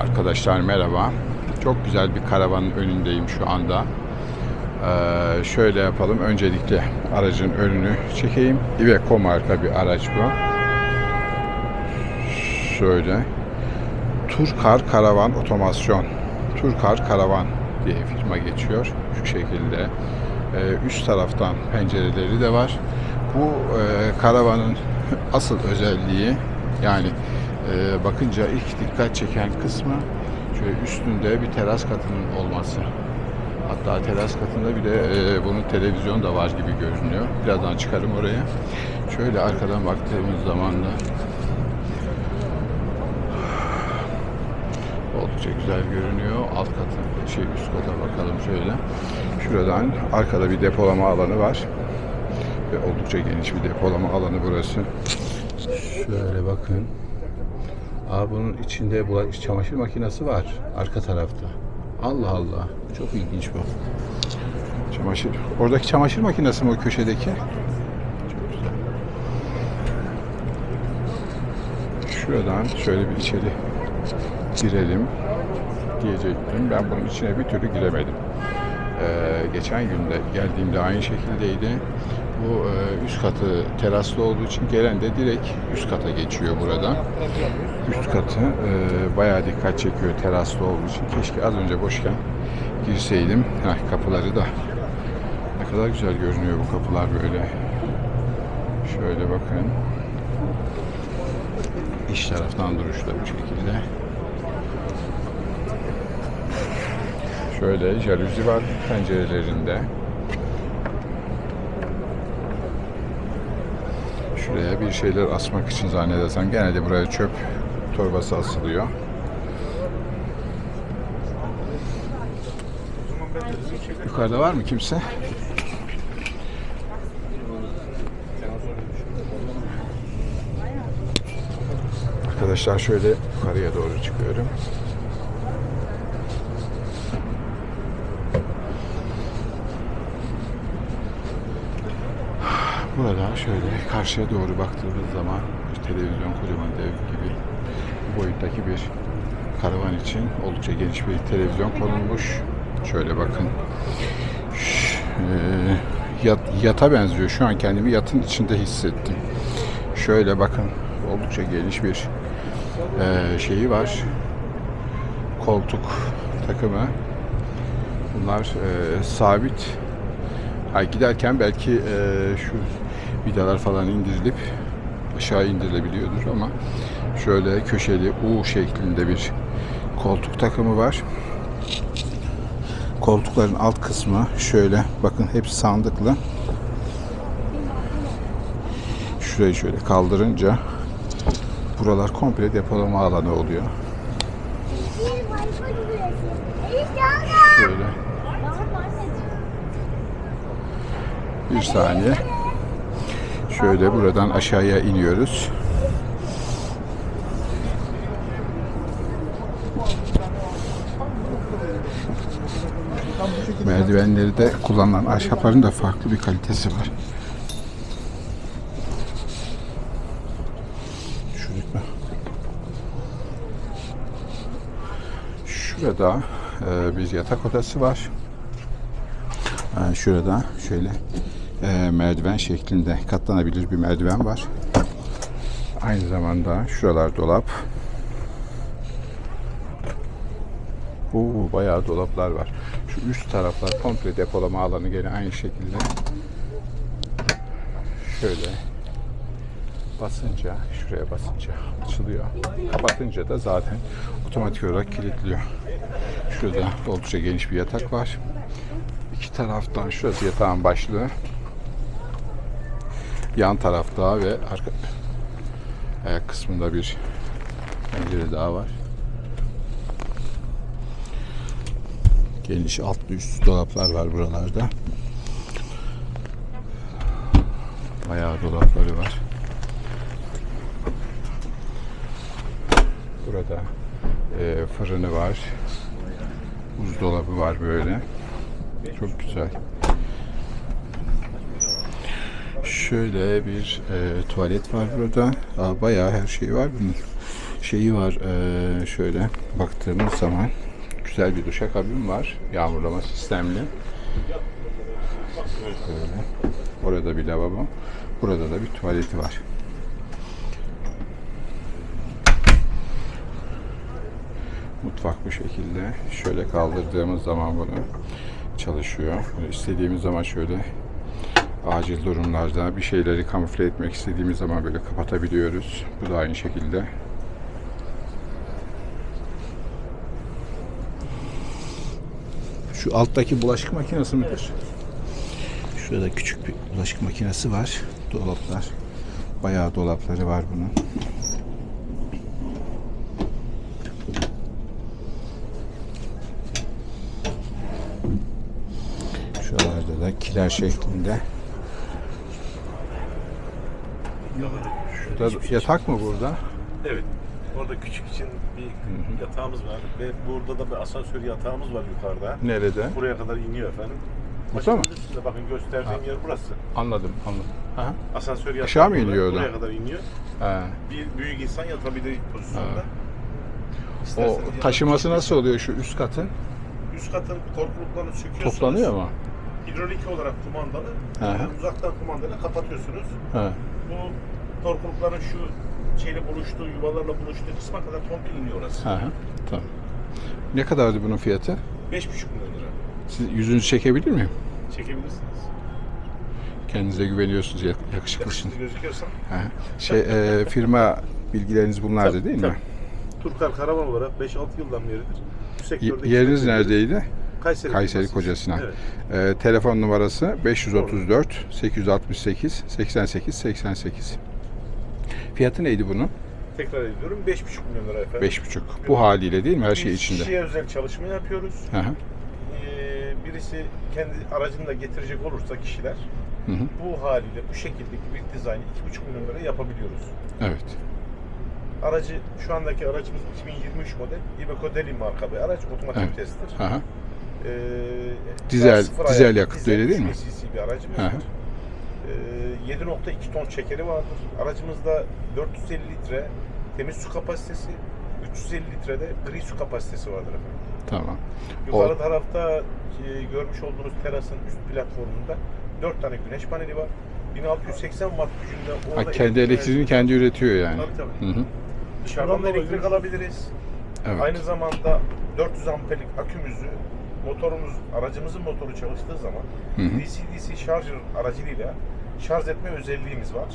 Arkadaşlar merhaba. Çok güzel bir karavanın önündeyim şu anda. Ee, şöyle yapalım. Öncelikle aracın önünü çekeyim. Iveco marka bir araç bu. Şöyle. Turkar Karavan Otomasyon. Turkar Karavan diye firma geçiyor. Şu şekilde. Ee, üst taraftan pencereleri de var. Bu e, karavanın asıl özelliği yani e, bakınca ilk dikkat çeken kısmı şöyle üstünde bir teras katının olması. Hatta teras katında bir de e, bunun televizyon da var gibi görünüyor. Birazdan çıkarım oraya. Şöyle arkadan baktığımız zaman da oldukça güzel görünüyor. Alt katı, şey üst kata bakalım şöyle. Şuradan arkada bir depolama alanı var. Ve oldukça geniş bir depolama alanı burası. Şöyle bakın. Aa, bunun içinde bulaş çamaşır makinesi var. Arka tarafta. Allah Allah. Çok ilginç bu. Çamaşır. Oradaki çamaşır makinesi mi o köşedeki? Şuradan şöyle bir içeri girelim diyecektim. Ben bunun içine bir türlü giremedim. Ee, geçen günde geldiğimde aynı şekildeydi. Bu e, üst katı teraslı olduğu için gelen de direkt üst kata geçiyor burada. Üst katı e, bayağı dikkat çekiyor teraslı olduğu için. Keşke az önce boşken girseydim. Heh, kapıları da ne kadar güzel görünüyor bu kapılar böyle. Şöyle bakın. İç taraftan duruşta bu şekilde. Şöyle jaluzi var pencerelerinde. Şuraya bir şeyler asmak için zannedersem genelde buraya çöp torbası asılıyor. Yukarıda var mı kimse? Arkadaşlar şöyle yukarıya doğru çıkıyorum. Burada şöyle karşıya doğru baktığımız zaman televizyon kocaman dev gibi boyuttaki bir karavan için oldukça geniş bir televizyon konulmuş. Şöyle bakın. Eee, yat, yata benziyor. Şu an kendimi yatın içinde hissettim. Şöyle bakın. Oldukça geniş bir eee, şeyi var. Koltuk takımı. Bunlar eee, sabit Ha, giderken belki e, şu vidalar falan indirilip aşağı indirilebiliyordur ama şöyle köşeli U şeklinde bir koltuk takımı var. Koltukların alt kısmı şöyle bakın hepsi sandıklı. Şurayı şöyle kaldırınca buralar komple depolama alanı oluyor. Şöyle Bir saniye. Şöyle buradan aşağıya iniyoruz. Merdivenleri de kullanılan ahşapların da farklı bir kalitesi var. Düşürdük mü? Şurada e, bir yatak odası var. Ha, şurada şöyle e, merdiven şeklinde katlanabilir bir merdiven var. Aynı zamanda şuralar dolap. Oo, bayağı dolaplar var. Şu üst taraflar komple depolama alanı gene aynı şekilde. Şöyle basınca, şuraya basınca açılıyor. Kapatınca da zaten otomatik olarak kilitliyor. Şurada oldukça geniş bir yatak var. İki taraftan şurası yatağın başlığı. Yan tarafta ve arka ayak kısmında bir pencere daha var. Geniş altlı üstü dolaplar var buralarda. Bayağı dolapları var. Burada e, fırını var. Buzdolabı var böyle. Çok güzel. Şöyle bir e, tuvalet var burada. Aa, bayağı her şey var bunun. şeyi var eee, şöyle baktığımız zaman güzel bir duşakabin var. Yağmurlama sistemli. Böyle. Orada bir lavabo. Burada da bir tuvaleti var. Mutfak bu şekilde. Şöyle kaldırdığımız zaman bunu çalışıyor. İstediğimiz zaman şöyle acil durumlarda bir şeyleri kamufle etmek istediğimiz zaman böyle kapatabiliyoruz. Bu da aynı şekilde. Şu alttaki bulaşık makinesi midir? Şurada küçük bir bulaşık makinesi var. Dolaplar. Bayağı dolapları var bunun. Şuralarda da kiler şeklinde. Şurada yatak mı burada? Evet. Orada küçük için bir yatağımız var ve burada da bir asansör yatağımız var yukarıda. Nerede? Buraya kadar iniyor efendim. Burada mı? Üstünde bakın gösterdiğim yer burası. Anladım, anladım. Aha. Asansör yatağı Aşağı mı burada, iniyor o da? Buraya kadar iniyor. Ha. Bir büyük insan yatabilir pozisyonda. O İsterseniz taşıması nasıl oluyor şu üst katın? Üst katın korkuluklarını söküyorsunuz. Toplanıyor mu? Hidrolik olarak kumandalı. Hı uzaktan kumandayla kapatıyorsunuz. Ha. Bu korkulukların şu şeyle buluştuğu, yuvalarla buluştuğu kısma kadar komple iniyor orası. Ha. Tamam. Ne kadardı bunun fiyatı? 5,5 milyon lira. Siz yüzünüzü çekebilir miyim? Çekebilirsiniz. Kendinize güveniyorsunuz, yak- yakışıklısınız. Yakışıklı gözüküyorsan. Ha. Şey, e, firma bilgileriniz bunlardı Tabii, değil mi? Turkar Karavan olarak 5-6 yıldan beridir. Bu Y- yeriniz neredeydi? Kayseri, Kayseri firması. Kocasinan. Evet. E, telefon numarası 534 868 88 88. Fiyatı neydi bunun? Tekrar ediyorum 5,5 milyon lira efendim. 5,5. Bu haliyle değil mi? Her şey içinde. Kişiye özel çalışma yapıyoruz. Hı hı. Ee, birisi kendi aracını da getirecek olursa kişiler Hı hı. bu haliyle bu şekildeki bir dizaynı 2,5 milyon lira yapabiliyoruz. Evet. Aracı şu andaki aracımız 2023 model Iveco Deli marka bir araç otomatik Evet. vitestir. Hı hı. Ee, Dizel- dizel yakıtlı öyle değil mi? 3000 cc bir aracımız Hı hı. var. Ee, 7.2 ton çekeri vardır. Aracımızda 450 litre temiz su kapasitesi, 350 litre de gri su kapasitesi vardır efendim. Tamam. Yukarı O- tarafta e, görmüş olduğunuz terasın üst platformunda 4 tane güneş paneli var. 1680 watt gücünde Ha, orada kendi elektrik elektriğini kendi üretiyor yani. Tabii tabii. Hı hı. Dışarıdan da elektrik alabiliriz. Evet. Aynı zamanda 400 amperlik akümüzü motorumuz, aracımızın motoru çalıştığı zaman Hı hı. DC-DC şarjör aracılığıyla şarj etme özelliğimiz var.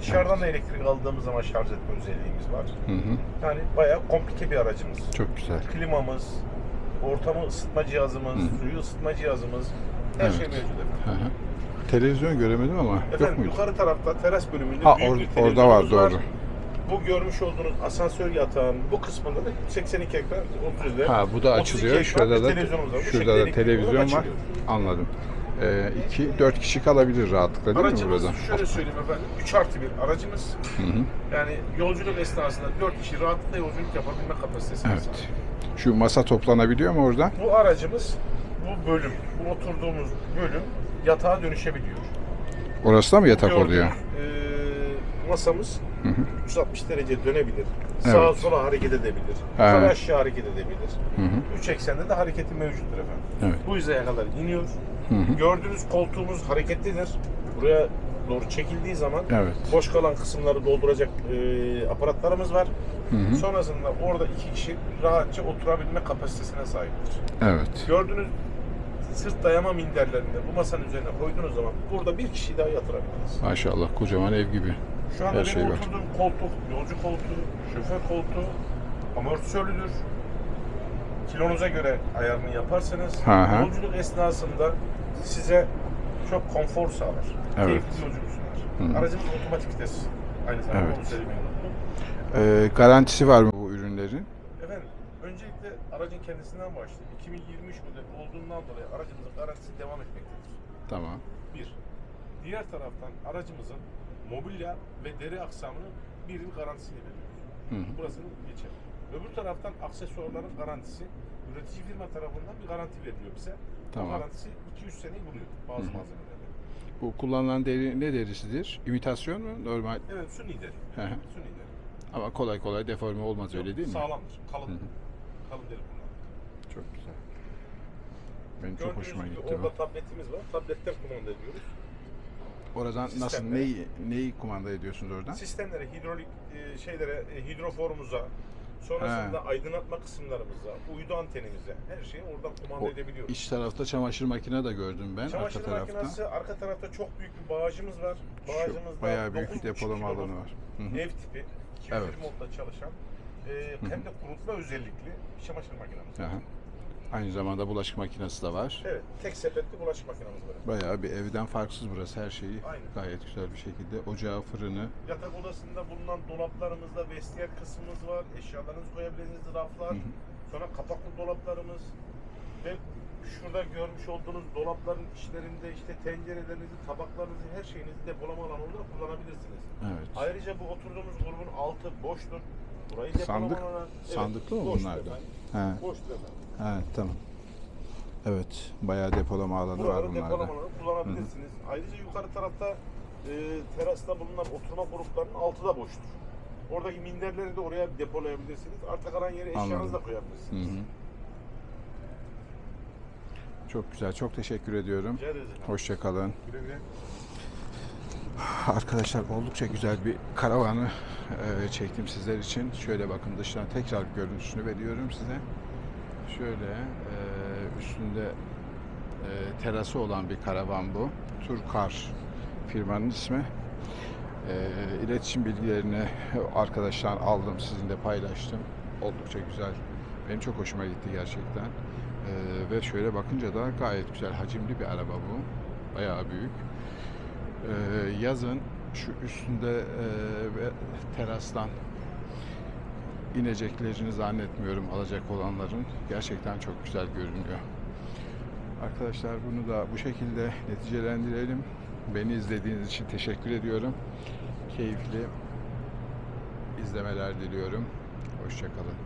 Dışarıdan da elektrik aldığımız zaman şarj etme özelliğimiz var. Hı hı. Yani bayağı komplike bir aracımız. Çok güzel. Klimamız, ortamı ısıtma cihazımız, Hı suyu ısıtma cihazımız, her Evet. şey mevcut efendim. Hı hı. Televizyon göremedim ama yok Efendim muydu? yukarı tarafta teras bölümünde Ha büyük or- bir orada var televizyonumuz doğru. Bu görmüş olduğunuz asansör yatağının bu kısmında da 82 ekran 30 lira. Ha bu da 32 açılıyor. Şurada da var. Şurada da televizyon var. Anladım. Ee, iki, dört kişi kalabilir rahatlıkla değil mi Aracımız burada? şöyle söyleyeyim efendim 3 artı 1 aracımız. Hı hı. Yani yolculuk esnasında 4 kişi rahatlıkla yolculuk yapabilme kapasitesine sahip. Evet. Şu masa toplanabiliyor mu orada? Bu aracımız bu bölüm, bu oturduğumuz bölüm yatağa dönüşebiliyor. Orası da mı yatak Gördüğünüz, oluyor? eee, masamız Hı hı. 360 derece dönebilir. Sağa Evet. sola hareket edebilir. Evet. Yukarı aşağı hareket edebilir. Hı hı. Üç eksende de hareketi mevcuttur efendim. Evet. Bu hizaya kadar iniyor. Hı hı. Gördüğünüz koltuğumuz hareketlidir. Buraya doğru çekildiği zaman Evet. boş kalan kısımları dolduracak eee, aparatlarımız var. Hı hı. Sonrasında orada iki kişi rahatça oturabilme kapasitesine sahiptir. Evet. Gördüğünüz sırt dayama minderlerinde bu masanın üzerine koyduğunuz zaman burada bir kişi daha yatırabilirsiniz. Maşallah kocaman ev gibi. Şu anda Her benim şey var. oturduğum koltuk, yolcu koltuğu, şoför koltuğu amortisörlüdür. Kilonuza göre ayarını yaparsanız hı. yolculuk esnasında size çok konfor sağlar. Evet. Keyifli yolculuk sunar. Hı. Aracımız otomatik vites. Aynı zamanda Evet. onu söylemeyi. Ee, garantisi var mı bu ürünlerin? Efendim, öncelikle aracın kendisinden başlayayım. 2023 model olduğundan dolayı aracımızın garantisi devam etmektedir. Tamam. Bir. Diğer taraftan aracımızın mobilya ve deri aksamının bir yıl garantisini hı. Burasını geçelim. Öbür taraftan aksesuarların garantisi üretici firma tarafından bir garanti veriliyor bize. Tamam. Bu garantisi 2-3 seneyi buluyor bazı malzemelerde. Bu kullanılan deri ne derisidir? İmitasyon mu? Normal. Evet suni deri. Hı hı. Suni deri. Ama kolay kolay deforme olmaz öyle değil mi? Sağlamdır. Kalın. Kalın deri kullanılır. Çok güzel. Benim çok hoşuma gitti orada bu. tabletimiz var. Tabletten kumanda ediyoruz. Oradan nasıl neyi neyi kumanda ediyorsunuz oradan? Sistemlere, hidrolik e, şeylere, e, hidroforumuza, sonrasında aydınlatma kısımlarımıza, uydu antenimize her şeyi oradan kumanda O edebiliyoruz. iç tarafta çamaşır makine de gördüm ben Çamaşır arka tarafta. makinesi, arka tarafta çok büyük bir bağcımız var. Şu Bağcımızda bayağı büyük bir 9,5 depolama alanı var. Hı hı. Ev tipi, 201 Evet. modda çalışan, e, hem de kurutma özellikli çamaşır makinemiz. Aynı zamanda bulaşık makinesi de var. Evet, tek sepetli bulaşık makinemiz var. Bayağı bir evden farksız burası her şeyi Aynen. gayet güzel bir şekilde. Ocağı, fırını. Yatak odasında bulunan dolaplarımızda vestiyer kısmımız var. Eşyalarınızı koyabileceğiniz raflar. Hı hı. Sonra kapaklı dolaplarımız ve şurada görmüş olduğunuz dolapların içlerinde işte tencerelerinizi, tabaklarınızı, her şeyinizi depolama alanı olarak kullanabilirsiniz. Evet. Ayrıca bu oturduğumuz grubun altı boştur. Burayı Sandık- alanı... sandıklı mı boştur bunlar da? Boştur efendim. Ha, tamam. Evet, bayağı depolama alanı var Buraları depolama bunlarda. alanı kullanabilirsiniz. Ayrıca yukarı tarafta e, terasta bulunan oturma gruplarının altı da boştur. Oradaki minderleri de oraya depolayabilirsiniz. Arta kalan yere eşyanızı da Hı koyabilirsiniz. hı. Çok güzel, çok teşekkür ediyorum. Rica ederiz efendim. Hoşça kalın. Güle güle. Arkadaşlar oldukça güzel bir karavanı e, çektim sizler için. Şöyle bakın dıştan tekrar görüntüsünü veriyorum size. Şöyle e, üstünde e, terası olan bir karavan bu. Turkar firmanın ismi. E, iletişim bilgilerini arkadaşlar aldım sizinle paylaştım. Oldukça güzel. Benim çok hoşuma gitti gerçekten. E, ve şöyle bakınca da gayet güzel hacimli bir araba bu. Bayağı büyük. Ee, yazın şu üstünde e, terastan ineceklerini zannetmiyorum alacak olanların. Gerçekten çok güzel görünüyor. Arkadaşlar bunu da bu şekilde neticelendirelim. Beni izlediğiniz için teşekkür ediyorum. Keyifli izlemeler diliyorum. Hoşçakalın.